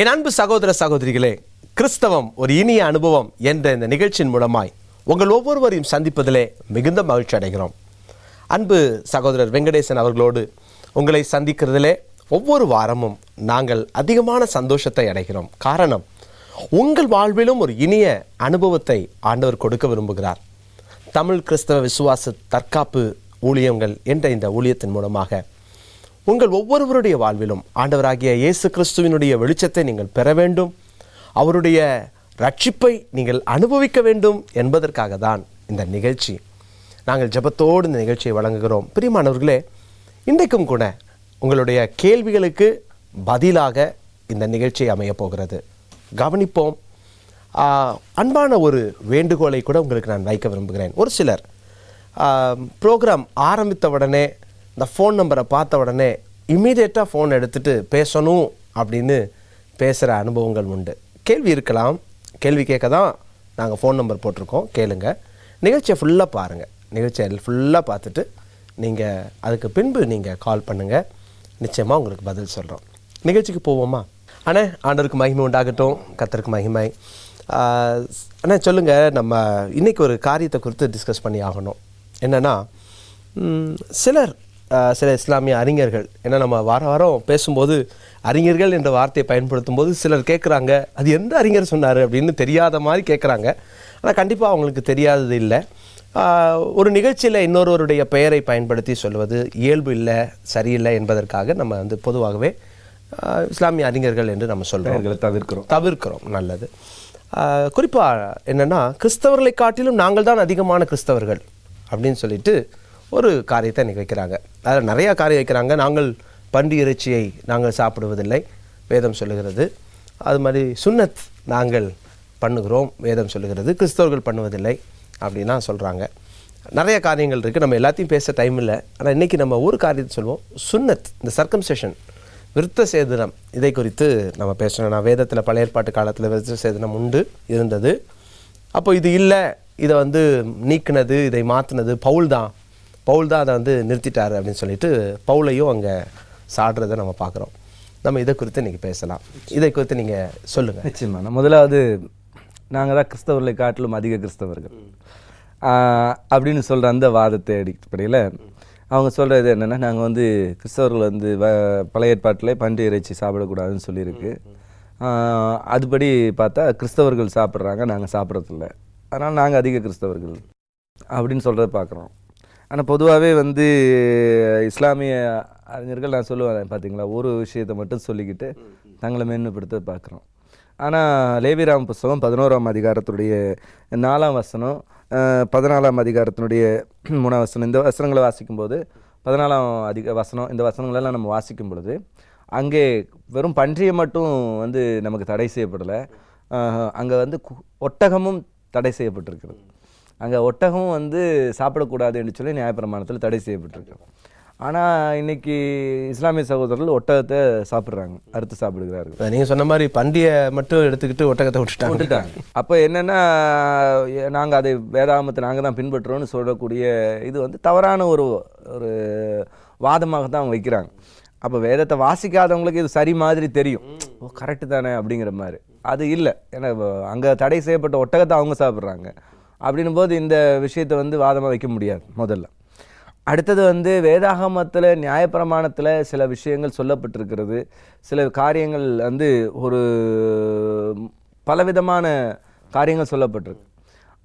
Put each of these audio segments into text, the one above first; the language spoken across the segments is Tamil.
என் அன்பு சகோதர சகோதரிகளே கிறிஸ்தவம் ஒரு இனிய அனுபவம் என்ற இந்த நிகழ்ச்சியின் மூலமாய் உங்கள் ஒவ்வொருவரையும் சந்திப்பதிலே மிகுந்த மகிழ்ச்சி அடைகிறோம். அன்பு சகோதரர் வெங்கடேசன் அவர்களோடு உங்களை சந்திக்கிறதிலே ஒவ்வொரு வாரமும் நாங்கள் அதிகமான சந்தோஷத்தை அடைகிறோம். காரணம் உங்கள் வாழ்விலும் ஒரு இனிய அனுபவத்தை ஆண்டவர் கொடுக்க விரும்புகிறார். தமிழ் கிறிஸ்தவ விசுவாச தற்காப்பு ஊழியங்கள் என்ற இந்த ஊழியத்தின் மூலமாக உங்கள் ஒவ்வொருவருடைய வாழ்விலும் ஆண்டவராகிய இயேசு கிறிஸ்துவினுடைய வெளிச்சத்தை நீங்கள் பெற வேண்டும். அவருடைய ரட்சிப்பை நீங்கள் அனுபவிக்க வேண்டும் என்பதற்காக தான் இந்த நிகழ்ச்சி. நாங்கள் ஜெபத்தோடு இந்த நிகழ்ச்சியை வழங்குகிறோம். பிரியமானவர்களே இன்றைக்கும் கூட உங்களுடைய கேள்விகளுக்கு பதிலாக இந்த நிகழ்ச்சி அமையப்போகிறது கவனிப்போம் அன்பான ஒரு வேண்டுகோளை கூட உங்களுக்கு நான் வைக்க விரும்புகிறேன். ஒரு சிலர் ப்ரோக்ராம் ஆரம்பித்த உடனே இந்த ஃபோன் நம்பரை பார்த்த உடனே இமீடியட்டாக ஃபோன் எடுத்துட்டு பேசணும் அப்படின்னு பேசுகிற அனுபவங்கள் உண்டு. கேள்வி இருக்கலாம். கேள்வி கேட்க தான் நாங்கள் ஃபோன் நம்பர் போட்டிருக்கோம். கேளுங்க. நிகழ்ச்சியை ஃபுல்லாக பாருங்கள் நிகழ்ச்சியை ஃபுல்லாக பார்த்துட்டு நீங்கள் அதுக்கு பின்பு நீங்கள் கால் பண்ணுங்கள் நிச்சயமாக உங்களுக்கு பதில் சொல்கிறோம் நிகழ்ச்சிக்கு போவோமா? அண்ணே ஆண்டருக்கு மகிமை உண்டாகட்டும். கத்தருக்கு மகிமை. அண்ணே சொல்லுங்கள் நம்ம இன்றைக்கி ஒரு காரியத்தை குறித்து டிஸ்கஸ் பண்ணி ஆகணும். என்னென்னா சிலர் சில இஸ்லாமிய அறிஞர்கள். ஏன்னா நம்ம வார வாரம் பேசும்போது அறிஞர்கள் என்ற வார்த்தையை பயன்படுத்தும் போது சிலர் கேட்குறாங்க அது எந்த அறிஞர் சொன்னார் அப்படின்னு தெரியாத மாதிரி கேட்குறாங்க ஆனால் கண்டிப்பாக அவங்களுக்கு தெரியாதது இல்லை. ஒரு நிகழ்ச்சியில் இன்னொருவருடைய பெயரை பயன்படுத்தி சொல்வது இயல்பு இல்லை சரியில்லை என்பதற்காக நம்ம வந்து பொதுவாகவே இஸ்லாமிய அறிஞர்கள் என்று நம்ம சொல்கிறோம் தவிர்க்கிறோம். தவிர்க்கிறோம் நல்லது. குறிப்பாக என்னென்னா கிறிஸ்தவர்களை காட்டிலும் நாங்கள் தான் அதிகமான கிறிஸ்தவர்கள் அப்படின்னு சொல்லிட்டு ஒரு காரியத்தை இன்னைக்கு வைக்கிறாங்க. அதில் நிறையா காரியம் வைக்கிறாங்க. நாங்கள் பன்றி இறைச்சியை நாங்கள் சாப்பிடுவதில்லை. வேதம் சொல்லுகிறது. அது மாதிரி சுன்னத் நாங்கள் பண்ணுகிறோம். வேதம் சொல்லுகிறது. கிறிஸ்தவர்கள் பண்ணுவதில்லை அப்படின்லாம் சொல்கிறாங்க நிறைய காரியங்கள் இருக்குது நம்ம எல்லாத்தையும் பேச டைம் இல்லை. ஆனால் இன்றைக்கி நம்ம ஒரு காரியத்தை சொல்லுவோம் சுன்னத் இந்த சர்க்கம்சேஷன் விருத்த சேதனம். இதை குறித்து நம்ம பேசணும். நான் வேதத்தில் பழைய ஏற்பாட்டு காலத்தில் விருத்த சேதனம் உண்டு இருந்தது. அப்போ இது இல்லை. இதை வந்து நீக்கினது இதை மாற்றினது பவுல் தான். பவுல் தான் அதை வந்து நிறுத்திட்டார் அப்படின்னு சொல்லிட்டு பவுலையும் அங்கே சாடுறதை நம்ம பார்க்குறோம். நம்ம இதை குறித்து இன்றைக்கி பேசலாம். இதை குறித்து நீங்கள் சொல்லுங்கள் நிச்சயமாக முதலாவது நாங்கள் தான் கிறிஸ்தவர்களை காட்டிலும் அதிக கிறிஸ்தவர்கள். அப்படின்னு சொல்கிற அந்த வாதத்தை அடிப்படையில் அவங்க சொல்கிறது என்னென்னா நாங்கள் வந்து கிறிஸ்தவர்கள் வந்து வ பழைய ஏற்பாட்டில் பன்றி இறைச்சி சாப்பிடக்கூடாதுன்னு சொல்லியிருக்கு. அதுபடி பார்த்தா கிறிஸ்தவர்கள் சாப்பிட்றாங்க நாங்கள் சாப்பிட்றதில்ல. அதனால் நாங்கள் அதிக கிறிஸ்தவர்கள் அப்படின்னு சொல்கிறத பார்க்குறோம். ஆனால் பொதுவாகவே வந்து இஸ்லாமிய அறிஞர்கள் நான் சொல்லுவேன் பார்த்தீங்களா ஒரு விஷயத்தை மட்டும் சொல்லிக்கிட்டு தங்களை மேன்மைப்படுத்த பார்க்குறோம் ஆனால் லேவிராம் புஸ்தகம் பதினோராம் அதிகாரத்துடைய நாலாம் வசனம் பதினாலாம் அதிகாரத்தினுடைய மூணாம் வசனம் இந்த வசனங்களை வாசிக்கும்போது பதினாலாம் அதிக வசனம் இந்த வசனங்களெல்லாம் நம்ம வாசிக்கும் பொழுது அங்கே வெறும் பன்றியை மட்டும் வந்து நமக்கு தடை செய்யப்படலை. அங்கே வந்து ஒட்டகமும் தடை செய்யப்பட்டிருக்கிறது. அங்கே ஒட்டகம் வந்து சாப்பிடக்கூடாது என்று சொல்லி நியாயப்பிரமாணத்தில் தடை செய்யப்பட்டிருக்கு. ஆனால் இன்னைக்கு இஸ்லாமிய சகோதரர்கள் ஒட்டகத்தை சாப்பிட்றாங்க அறுத்து சாப்பிடுகிறார்கள். நீங்கள் சொன்ன மாதிரி பண்டியை மட்டும் எடுத்துக்கிட்டு ஒட்டகத்தை விட்டுட்டாங்க. விட்டுட்டாங்க. அப்போ என்னன்னா நாங்கள் அதை வேதாமத்தை நாங்கள் தான் பின்பற்றுறோம்னு சொல்லக்கூடிய இது வந்து தவறான ஒரு ஒரு வாதமாக தான் அவங்க வைக்கிறாங்க. அப்போ வேதத்தை வாசிக்காதவங்களுக்கு இது சரி மாதிரி தெரியும். ஓ கரெக்டு தானே அப்படிங்கிற மாதிரி. அது இல்லை. ஏன்னா அங்கே தடை செய்யப்பட்ட ஒட்டகத்தை அவங்க சாப்பிட்றாங்க. அப்படின்னும் போது இந்த விஷயத்தை வந்து வாதமாக வைக்க முடியாது முதல்ல. அடுத்தது வந்து வேதாகமத்தில் நியாயப்பிரமாணத்தில் சில விஷயங்கள் சொல்லப்பட்டிருக்கிறது. சில காரியங்கள் வந்து ஒரு பலவிதமான காரியங்கள் சொல்லப்பட்டிருக்கு.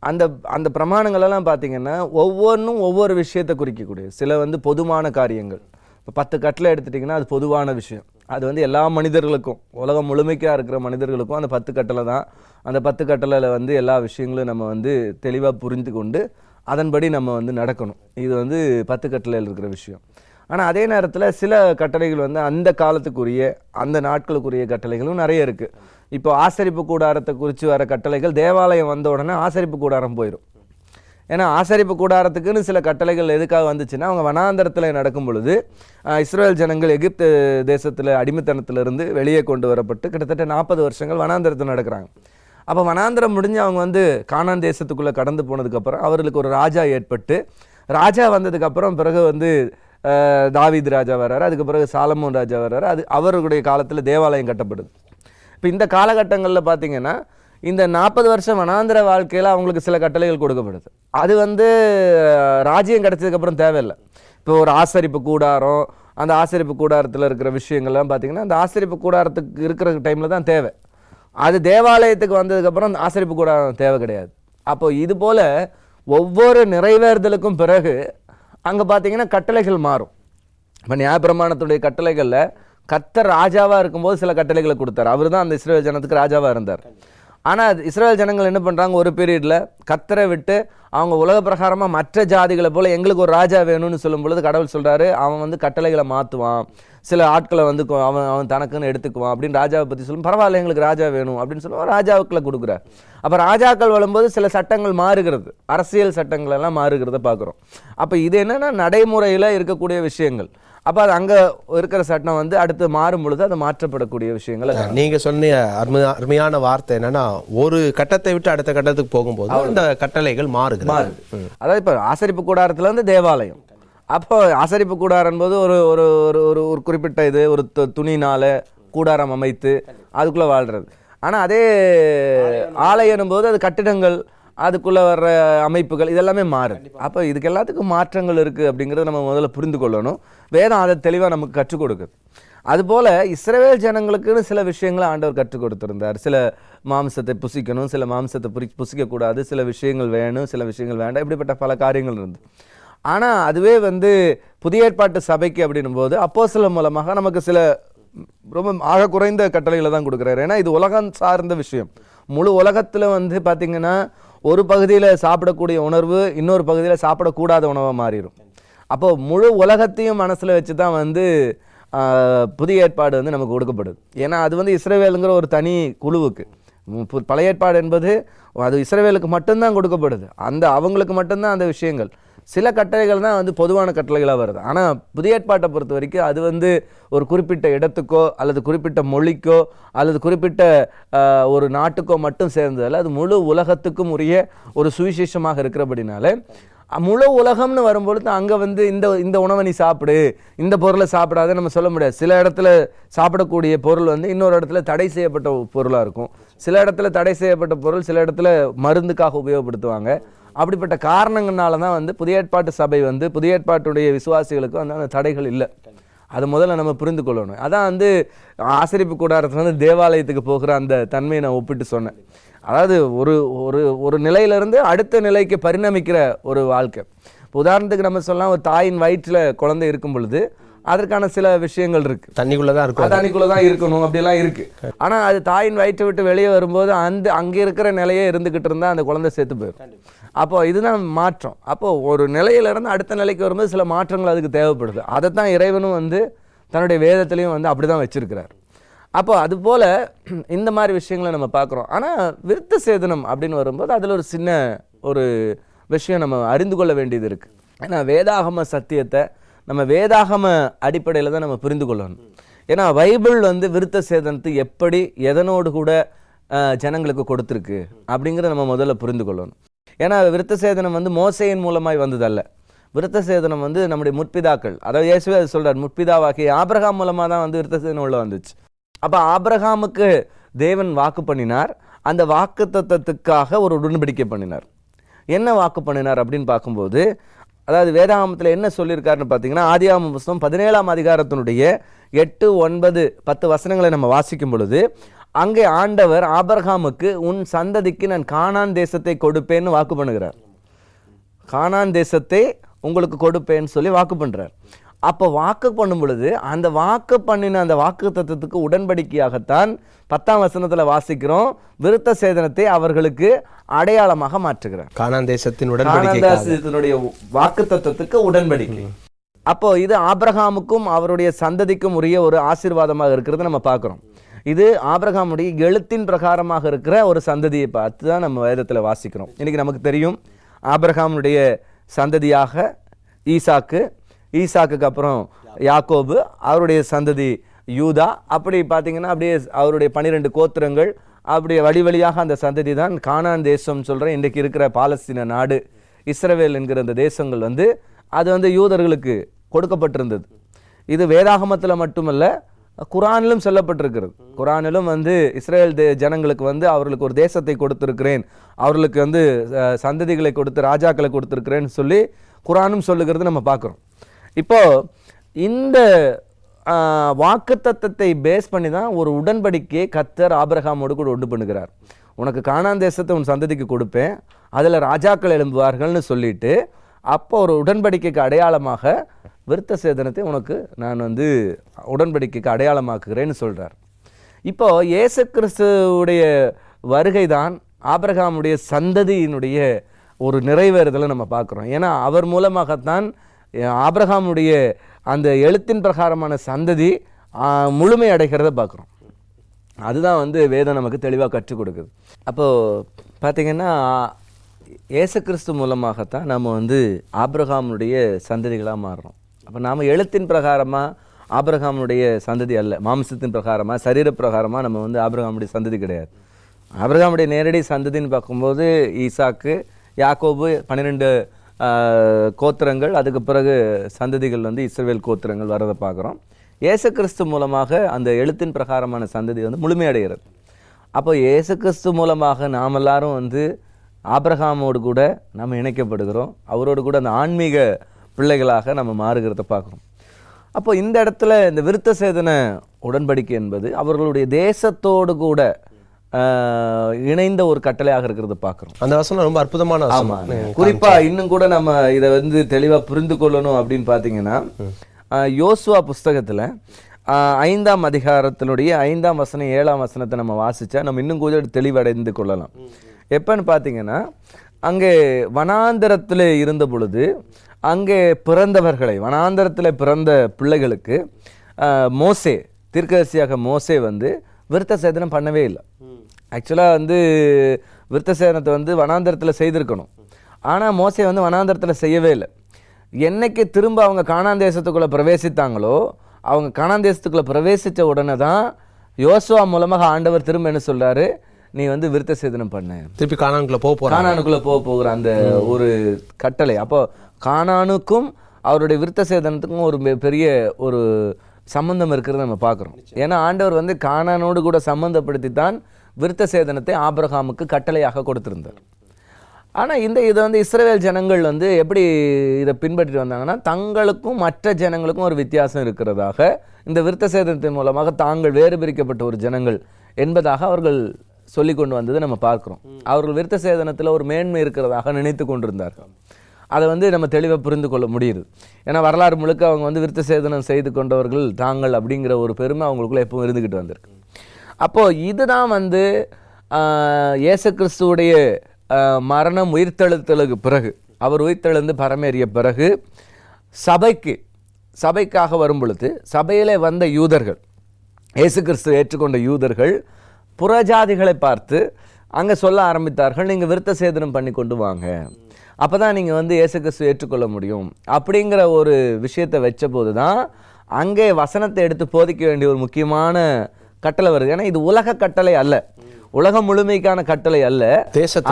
அந்த அந்த பிரமாணங்களெல்லாம் பார்த்திங்கன்னா ஒவ்வொன்றும் ஒவ்வொரு விஷயத்தை குறிக்கக்கூடிய சில வந்து பொதுவான காரியங்கள். இப்போ பத்து கட்டில் எடுத்துட்டிங்கன்னா அது பொதுவான விஷயம். அது வந்து எல்லா மனிதர்களுக்கும் உலகம் முழுமைக்காக இருக்கிற மனிதர்களுக்கும் அந்த பத்து கட்டளை தான் அந்த பத்து கட்டளையில் வந்து எல்லா விஷயங்களும் நம்ம வந்து தெளிவாக புரிந்து கொண்டு அதன்படி நம்ம வந்து நடக்கணும். இது வந்து பத்து கட்டளையில் இருக்கிற விஷயம். ஆனால் அதே நேரத்தில் சில கட்டளைகள் வந்து அந்த காலத்துக்குரிய அந்த நாட்களுக்குரிய கட்டளைகளும் நிறைய இருக்குது இப்போ ஆசரிப்பு கூடாரத்தை குறித்து வர கட்டளைகள் தேவாலயம் வந்த உடனே ஆசரிப்பு கூடாரம் போயிடும் ஏன்னா ஆசரிப்பு கூடாரத்துக்குன்னு சில கட்டளைகள் எதுக்காக வந்துச்சுன்னா அவங்க வனாந்தரத்தில் நடக்கும் பொழுது இஸ்ரேல் ஜனங்கள் எகிப்து தேசத்தில் அடிமைத்தனத்திலிருந்து வெளியே கொண்டு வரப்பட்டு கிட்டத்தட்ட நாற்பது வருஷங்கள் வனாந்தரத்தில் நடக்கிறாங்க. அப்போ வனாந்திரம் முடிஞ்சு அவங்க வந்து காணான் தேசத்துக்குள்ளே கடந்து போனதுக்கப்புறம் அவர்களுக்கு ஒரு ராஜா ஏற்பட்டு ராஜா வந்ததுக்கப்புறம் பிறகு வந்து தாவித் ராஜா வர்றாரு. அதுக்கு பிறகு சாலமோன் ராஜா வர்றாரு. அது அவர்களுடைய காலத்தில் தேவாலயம் கட்டப்படுது. இப்போ இந்த காலகட்டங்களில் பார்த்தீங்கன்னா இந்த நாற்பது வருஷம் வனாந்திர வாழ்க்கையில் அவங்களுக்கு சில கட்டளைகள் கொடுக்கப்படுது. அது வந்து ராஜ்யம் கிடைச்சதுக்கப்புறம் தேவையில்லை. இப்போ ஒரு ஆசரிப்பு கூடாரம் அந்த ஆசரிப்பு கூடாரத்தில் இருக்கிற விஷயங்கள்லாம் பார்த்திங்கன்னா அந்த ஆசரிப்பு கூடாரத்துக்கு இருக்கிற டைமில் தான் தேவை. அது தேவாலயத்துக்கு வந்ததுக்கப்புறம் அந்த ஆசரிப்பு கூடாரம் தேவை கிடையாது. அப்போ இது போல் ஒவ்வொரு நிறைவேறுதலுக்கும் பிறகு அங்கே பார்த்தீங்கன்னா கட்டளைகள் மாறும். இப்போ நியாயப்பிரமாணத்துடைய கட்டளைகளில் கத்தர் ராஜாவாக இருக்கும்போது சில கட்டளைகளை கொடுத்தார். அவர் தான் அந்த இஸ்ரேல் ஜனத்துக்கு ராஜாவாக இருந்தார். ஆனால் இஸ்ரேல் ஜனங்கள் என்ன பண்ணுறாங்க ஒரு பீரியடில் கத்தரை விட்டு அவங்க உலக பிரகாரமாக மற்ற ஜாதிகளை போல் எங்களுக்கு ஒரு ராஜா வேணும்னு சொல்லும் பொழுது கடவுள் சொல்கிறாரு அவன் வந்து கட்டளைகளை மாற்றுவான் சில ஆட்களை வந்து அவன் அவன் தனக்குன்னு எடுத்துக்குவான். அப்படின்னு ராஜாவை பற்றி சொல்லும் பரவாயில்ல எங்களுக்கு ராஜா வேணும். அப்படின்னு சொல்லுவோம் ராஜாவுக்குள்ள கொடுக்குறார். அப்போ ராஜாக்கள் வரும்போது சில சட்டங்கள் மாறுகிறது. அரசியல் சட்டங்கள் எல்லாம் மாறுகிறத பார்க்குறோம் அப்போ இது என்னென்னா நடைமுறையில் இருக்கக்கூடிய விஷயங்கள். அப்போ அது அங்கே இருக்கிற சட்டம் வந்து அடுத்து மாறும் பொழுது அது மாற்றப்படக்கூடிய விஷயங்களை நீங்க சொன்ன அருமை அருமையான வார்த்தை என்னன்னா ஒரு கட்டத்தை விட்டு அடுத்த கட்டத்துக்கு போகும்போது அந்த கட்டளைகள் மாறுகிறது. மாறுது. அதாவது இப்போ ஆசரிப்பு கூடாரத்துல இருந்து தேவாலயம். அப்போ ஆசரிப்பு கூடாரம் போது ஒரு ஒரு ஒரு ஒரு ஒரு குறிப்பிட்ட இது ஒரு து- துணினால கூடாரம் அமைத்து அதுக்குள்ள வாழ்றது. ஆனா அதே ஆலயம் போது அது கட்டிடங்கள் அதுக்குள்ள வர்ற அமைப்புகள் இதெல்லாமே மாறுது அப்போ இதுக்கு எல்லாத்துக்கும் மாற்றங்கள் இருக்கு அப்படிங்கிறத நம்ம முதல்ல புரிந்து கொள்ளணும். வேதம் அதை தெளிவாக நமக்கு கற்றுக் கொடுக்குது. அதுபோல இஸ்ரவேல் ஜனங்களுக்குன்னு சில விஷயங்களை ஆண்டவர் கற்றுக் கொடுத்திருந்தார். சில மாம்சத்தை புசிக்கணும் சில மாம்சத்தை புரி புசிக்கக்கூடாது சில விஷயங்கள் வேணும் சில விஷயங்கள் வேண்டாம் இப்படிப்பட்ட பல காரியங்கள் இருந்து ஆனா அதுவே வந்து புதிய ஏற்பாட்டு சபைக்கு அப்படின்னும் போது அப்போஸ்தலர் மூலமாக நமக்கு சில ரொம்ப ஆக குறைந்த கட்டளைகளை தான் கொடுக்குறாரு. ஏன்னா இது உலகம் சார்ந்த விஷயம். முழு உலகத்துல வந்து பாத்தீங்கன்னா ஒரு பகுதியில் சாப்பிடக்கூடிய உணர்வு இன்னொரு பகுதியில் சாப்பிடக்கூடாத உணவாக மாறிடும் அப்போ முழு உலகத்தையும் மனசில் வச்சு தான் வந்து புதிய ஏற்பாடு வந்து நமக்கு கொடுக்கப்படுது. ஏன்னா அது வந்து இஸ்ரேவேலுங்கிற ஒரு தனி குழுவுக்கு. பு- பழைய ஏற்பாடு என்பது அது இஸ்ரேவேலுக்கு மட்டும்தான் கொடுக்கப்படுது. அந்த அவங்களுக்கு மட்டும்தான் அந்த விஷயங்கள். சில கட்டளைகள் தான் வந்து பொதுவான கட்டளைகளாக வருது. ஆனால் புதிய ஏற்பாட்டை பொறுத்த வரைக்கும் அது வந்து ஒரு குறிப்பிட்ட இடத்துக்கோ அல்லது குறிப்பிட்ட மொழிக்கோ அல்லது குறிப்பிட்ட ஒரு நாட்டுக்கோ மட்டும் சேர்ந்ததில்ல. அது முழு உலகத்துக்கும் உரிய ஒரு சுவிசேஷமாக இருக்கிறபடினால முழு உலகம்னு வரும்பொழுது அங்கே வந்து இந்த இந்த உணவை நீ சாப்பிடு இந்த பொருளை சாப்பிடாத நம்ம சொல்ல முடியாது. சில இடத்துல சாப்பிடக்கூடிய பொருள் வந்து இன்னொரு இடத்துல தடை செய்யப்பட்ட பொருளாக இருக்கும். சில இடத்துல தடை செய்யப்பட்ட பொருள் சில இடத்துல மருந்துக்காக உபயோகப்படுத்துவாங்க. அப்படிப்பட்ட காரணங்களால தான் வந்து புதிய ஏற்பாட்டு சபை வந்து புதிய ஏற்பாட்டுடைய விசுவாசிகளுக்கு வந்து அந்த தடைகள் இல்லை. அது முதல்ல நம்ம புரிந்து கொள்ளணும். அதான் வந்து ஆசரிப்பு கூடாரத்துல வந்து தேவாலயத்துக்கு போகிற அந்த தன்மையை நான் ஒப்பிட்டு சொன்னேன். அதாவது ஒரு ஒரு ஒரு நிலையிலிருந்து அடுத்த நிலைக்கு பரிணமிக்கிற ஒரு வாழ்க்கை. இப்போ உதாரணத்துக்கு நம்ம சொல்லலாம் ஒரு தாயின் வயிற்றில் குழந்தை இருக்கும் பொழுது அதற்கான சில விஷயங்கள் இருக்கு. தண்ணிக்குள்ளதான் இருக்கும். அதானிக்குள்ள தான் இருக்கணும் அப்படிலாம் இருக்கு. ஆனா அது தாயின் வயிற்றை விட்டு வெளியே வரும்போது அந்த அங்க இருக்கிற நிலையே இருந்துகிட்டு இருந்தா அந்த குழந்தை செத்து போயிடும் அப்போ இதுதான் மாற்றம். அப்போது ஒரு நிலையிலேருந்து அடுத்த நிலைக்கு வரும்போது சில மாற்றங்கள் அதுக்கு தேவைப்படுது. தான் இறைவனும் வந்து தன்னுடைய வேதத்துலேயும் வந்து அப்படிதான் வச்சுருக்கிறார். அப்போ அதுபோல் இந்த மாதிரி விஷயங்களை நம்ம பார்க்குறோம். ஆனால் விருத்த சேதனம் அப்படின்னு வரும்போது அதில் ஒரு சின்ன ஒரு விஷயம் நம்ம அறிந்து கொள்ள வேண்டியது இருக்குது ஏன்னா வேதாகம சத்தியத்தை நம்ம வேதாகம அடிப்படையில் தான் நம்ம புரிந்து கொள்ளணும். ஏன்னா பைபிள் வந்து விருத்த சேதனத்தை எப்படி எதனோடு கூட ஜனங்களுக்கு கொடுத்துருக்கு அப்படிங்கிறத நம்ம முதல்ல புரிந்து கொள்ளணும். ஏன்னா விருத்த சேதனம் வந்து மோசையின் மூலமாய் வந்ததல்ல. விருத்த சேதனம் வந்து நம்முடைய முற்பிதாக்கள். அதாவது இயேசுவே அது சொல்கிறார் முற்பிதாவாகிய ஆபிரகாம் மூலமாக தான் வந்து விருத்த சேதனம் உள்ள வந்துச்சு. அப்போ ஆபிரகாமுக்கு தேவன் வாக்கு பண்ணினார். அந்த வாக்கு தத்துவத்துக்காக ஒரு உடன்படிக்கை பண்ணினார். என்ன வாக்கு பண்ணினார் அப்படின்னு பார்க்கும்போது அதாவது வேதாகமத்தில் என்ன சொல்லியிருக்காருன்னு பார்த்தீங்கன்னா ஆதியாகம புஸ்தகம் பதினேழாம் அதிகாரத்தினுடைய எட்டு ஒன்பது பத்து வசனங்களை நம்ம வாசிக்கும் பொழுது அங்கே ஆண்டவர் ஆபிரகாமுக்கு உன் சந்ததிக்கு நான் கானான் தேசத்தை கொடுப்பேன்னு வாக்கு பண்ணுகிறார். கானான் தேசத்தை உங்களுக்கு கொடுப்பேன்னு சொல்லி வாக்கு பண்றார். அப்போ வாக்கு பண்ணும் பொழுது அந்த வாக்கு பண்ணின அந்த வாக்கு தத்துவத்துக்கு உடன்படிக்கையாகத்தான் பத்தாம் வசனத்துல வாசிக்கிறோம். விருத்த சேதனத்தை அவர்களுக்கு அடையாளமாக மாற்றுகிறார். கானான் தேசத்தின் உடன்படிக்கை வாக்கு தத்துவத்துக்கு உடன்படிக்கை. அப்போ இது ஆபிரகாமுக்கும் அவருடைய சந்ததிக்கும் உரிய ஒரு ஆசீர்வாதமாக இருக்கிறது நம்ம பார்க்கிறோம். இது ஆபிரகாமுடைய எழுத்தின் பிரகாரமாக இருக்கிற ஒரு சந்ததியை பார்த்து தான் நம்ம வேதத்தில் வாசிக்கிறோம். இன்றைக்கி நமக்கு தெரியும் ஆபிரகாமுடைய சந்ததியாக ஈசாக்கு ஈசாக்குக்கு அப்புறம் யாக்கோபு அவருடைய சந்ததி யூதா. அப்படி பார்த்தீங்கன்னா அப்படியே அவருடைய பன்னிரெண்டு கோத்திரங்கள் அப்படியே வழி வழியாக அந்த சந்ததி தான் கானான் தேசம் சொல்கிற இன்றைக்கு இருக்கிற பாலஸ்தீன நாடு இஸ்ரவேல் என்கிற அந்த தேசங்கள் வந்து அது வந்து யூதர்களுக்கு கொடுக்கப்பட்டிருந்தது. இது வேதாகமத்தில் மட்டுமல்ல குரானிலும் சொல்லப்பட்டிருக்கிறது. குரானிலும் வந்து இஸ்ரேல் தே ஜனங்களுக்கு வந்து அவர்களுக்கு ஒரு தேசத்தை கொடுத்துருக்கிறேன். அவர்களுக்கு வந்து சந்ததிகளை கொடுத்து ராஜாக்களை கொடுத்துருக்கிறேன்னு சொல்லி குரானும் சொல்லுகிறது நம்ம பார்க்குறோம். இப்போது இந்த வாக்குத்தத்தத்தை பேஸ் பண்ணி தான் ஒரு உடன்படிக்கையை கத்தர் ஆபிரகாமோடு கூட உண்டு பண்ணுகிறார். உனக்கு காணான் தேசத்தை உன் சந்ததிக்கு கொடுப்பேன் அதில் ராஜாக்கள் எழும்புவார்கள்னு சொல்லிட்டு அப்போ ஒரு உடன்படிக்கைக்கு அடையாளமாக விருத்த சேதனத்தை உனக்கு நான் வந்து உடன்படிக்கைக்கு அடையாளமாக்குகிறேன்னு சொல்கிறார் இப்போ இயேசு கிறிஸ்துவுடைய வருகை தான் ஆபிரகாமுடைய சந்ததியினுடைய ஒரு நிறைவேறுதலை நம்ம பார்க்குறோம். ஏன்னா அவர் மூலமாகத்தான் ஆபிரகாமுடைய அந்த எழுத்தின் பிரகாரமான சந்ததி முழுமை அடைகிறத பார்க்குறோம். அதுதான் வந்து வேதம் நமக்கு தெளிவாக கற்றுக் கொடுக்குது. அப்போது பார்த்திங்கன்னா ஏசு கிறிஸ்து மூலமாகத்தான் நம்ம வந்து ஆபிரகாமுடைய சந்ததிகளாக மாறுறோம். அப்போ நாம் எழுத்தின் பிரகாரமாக ஆபிரகாமுடைய சந்ததி அல்ல. மாம்சத்தின் பிரகாரமாக சரீர பிரகாரமாக நம்ம வந்து ஆபிரகாமுடைய சந்ததி கிடையாது. ஆபிரகாமுடைய நேரடி சந்ததின்னு பார்க்கும்போது ஈசாக்கு யாக்கோபு பன்னிரெண்டு கோத்திரங்கள் அதுக்கு பிறகு சந்ததிகள் வந்து இஸ்ரேல் கோத்திரங்கள் வரதை பார்க்குறோம். இயேசு கிறிஸ்து மூலமாக அந்த எழுத்தின் பிரகாரமான சந்ததி வந்து முழுமையடைகிறது. அப்போ இயேசு கிறிஸ்து மூலமாக நாம் எல்லாரும் வந்து ஆபிரகாமோடு கூட நம்ம இணைக்கப்படுகிறோம். அவரோடு கூட அந்த ஆன்மீக பிள்ளைகளாக நம்ம மாறுகிறத பார்க்குறோம். அப்போ இந்த இடத்துல இந்த விருத்த சேதன உடன்படிக்கை என்பது அவர்களுடைய தேசத்தோடு கூட இணைந்த ஒரு கட்டளையாக இருக்கிறத பார்க்குறோம். அந்த வசனம் ரொம்ப அற்புதமான ஆமா. வசனம் குறிப்பா இன்னும் கூட நம்ம இதை வந்து தெளிவா புரிந்து கொள்ளணும் அப்படின்னு பாத்தீங்கன்னா ஆஹ், யோசுவா புஸ்தகத்துல ஐந்தாம் அதிகாரத்தினுடைய ஐந்தாம் வசனம் ஏழாம் வசனத்தை நம்ம வாசிச்சா நம்ம இன்னும் கூட தெளிவடைந்து கொள்ளலாம். எப்பன்னு பாத்தீங்கன்னா அங்கே வனாந்தரத்தில் இருந்த பொழுது அங்கே பிறந்தவர்களை வனாந்தரத்தில் பிறந்த பிள்ளைகளுக்கு மோசே தீர்க்கதரிசியாக மோசே வந்து விருத்த சேதனம் பண்ணவே இல்லை. ஆக்சுவலாக வந்து விருத்த சேதனத்தை வந்து வனாந்தரத்தில் செய்திருக்கணும். ஆனால் மோசே வந்து வனாந்தரத்தில் செய்யவே இல்லை. என்னைக்கு திரும்ப அவங்க காணாந்தேசத்துக்குள்ளே பிரவேசித்தாங்களோ அவங்க காணாந்தேசத்துக்குள்ளே பிரவேசித்த உடனே தான் யோசுவா மூலமாக ஆண்டவர் திரும்ப என்ன சொல்கிறாரு நீ வந்து விருத்த சேதனம் பண்ணு. திருப்பி காணானுக்குள்ள போக போறான் கானானுக்குள்ள போக போகிற அந்த ஒரு கட்டளை. அப்போ கானானுக்கும் அவருடைய விருத்த சேதனத்துக்கும் ஒரு பெரிய ஒரு சம்பந்தம் இருக்கிறத நம்ம பார்க்குறோம். ஏன்னா ஆண்டவர் வந்து கானானோடு கூட சம்பந்தப்படுத்தி தான் விருத்த சேதனத்தை ஆபிரகாமுக்கு கட்டளையாக கொடுத்திருந்தார். ஆனால் இந்த இதை வந்து இஸ்ரவேல் ஜனங்கள் வந்து எப்படி இதை பின்பற்றிட்டு வந்தாங்கன்னா தங்களுக்கும் மற்ற ஜனங்களுக்கும் ஒரு வித்தியாசம் இருக்கிறதாக இந்த விருத்த சேதனத்தின் மூலமாக தாங்கள் வேறு பிரிக்கப்பட்ட ஒரு ஜனங்கள் என்பதாக அவர்கள் சொல்லி கொண்டு வந்ததை நம்ம பார்க்கிறோம். அவர்கள் விருத்த சேதனத்தில் ஒரு மேன்மை இருக்கிறதாக நினைத்து கொண்டிருந்தார்கள் அதை வந்து நம்ம தெளிவாக புரிந்து கொள்ள முடியுது. ஏன்னா வரலாறு முழுக்க அவங்க வந்து விருத்த சேதனம் செய்து கொண்டவர்கள் தாங்கள் அப்படிங்கிற ஒரு பெருமை அவங்களுக்குள்ள எப்பவும் இருந்துக்கிட்டு வந்திருக்கு. அப்போ இதுதான் வந்து இயேசு கிறிஸ்துவுடைய மரணம் உயிர்த்தெழுத்தலுக்கு பிறகு அவர் உயிர்த்தெழுந்து பரமேறிய பிறகு சபைக்கு சபைக்காக வரும் பொழுது சபையிலே வந்த யூதர்கள் இயேசு கிறிஸ்து ஏற்றுக்கொண்ட யூதர்கள் புறஜாதிகளை பார்த்து அங்கே சொல்ல ஆரம்பித்தார்கள் நீங்கள் விருத்த சேதனம் பண்ணி கொண்டு வாங்க. அப்போ தான் நீங்கள் வந்து இயேசு கிறிஸ்து ஏற்றுக்கொள்ள முடியும். அப்படிங்கிற ஒரு விஷயத்தை வச்ச போது தான் அங்கே வசனத்தை எடுத்து போதிக்க வேண்டிய ஒரு முக்கியமான கட்டளை வருது. ஏன்னா இது உலக கட்டளை அல்ல. உலகம் முழுமைக்கான கட்டளை அல்ல.